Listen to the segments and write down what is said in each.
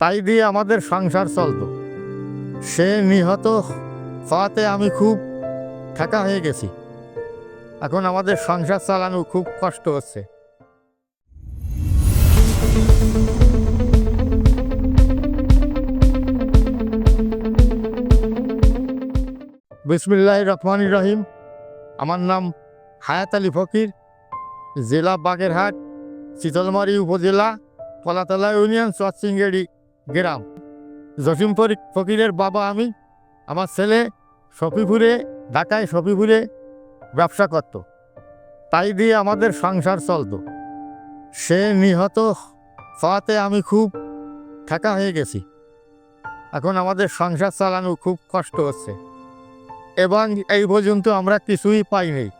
তাই দিয়ে আমাদের সংসার চলতো। সে নিহত হওয়াতে আমি খুব ঠেকা হয়ে গেছি। এখন আমাদের সংসার চালানো খুব কষ্ট হচ্ছে। বিসমিল্লাহ রহমান রহিম। আমার নাম হায়াত আলী ফকির। জেলা বাগেরহাট, শীতলমারি উপজেলা কলাতলা ইউনিয়ন চরচিঙ্গেড়ি গ্রাম। জসিম ফকিরের বাবা আমি। আমার ছেলে শফিপুরে ঢাকায় শফিপুরে ব্যবসা করত। তাই দিয়ে আমাদের সংসার চলতো। সে নিহত হওয়াতে আমি খুব ঠেকা হয়ে গেছি। এখন আমাদের সংসার চালানো খুব কষ্ট হচ্ছে। এবং এই পর্যন্ত আমরা কিছুই পাইনি।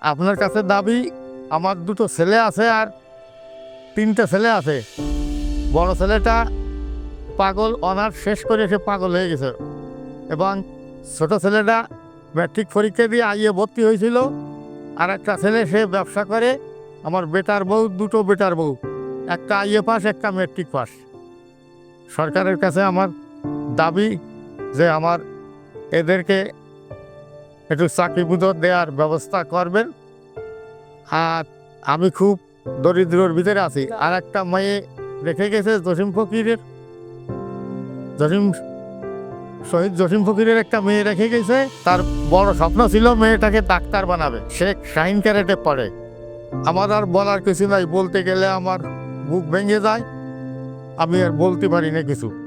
আপনার কাছে দাবি, আমার দুটো ছেলে আছে আর তিনটে ছেলে আছে। বড় ছেলেটা পাগল অনার্স শেষ করে সে পাগল হয়ে গেছে। এবং ছোট ছেলেটা ম্যাট্রিক পরীক্ষা দিয়ে আইয়ে ভর্তি হয়েছিল। আর একটা ছেলে সে ব্যবসা করে। আমার বেটার বউ, দুটো বেটার বউ। একটা আইএ পাস একটা ম্যাট্রিক পাস সরকারের কাছে আমার দাবি যে আমার এদেরকে একটু চাকরি বুধর দেওয়ার ব্যবস্থা করবেন। আর আমি খুব দরিদ্রর ভিতরে আছি। আর একটা মেয়ে রেখে গেছে জসিম ফকিরের। জসিম শহীদ জসিম ফকিরের একটা মেয়ে রেখে গেছে। তার বড় স্বপ্ন ছিল মেয়েটাকে ডাক্তার বানাবে। সে শাহিন ক্যারেটে পড়ে। আমার আর বলার কিছু নাই, বলতে গেলে আমার বুক ভেঙে যায়। আমি আর বলতে পারি না কিছু।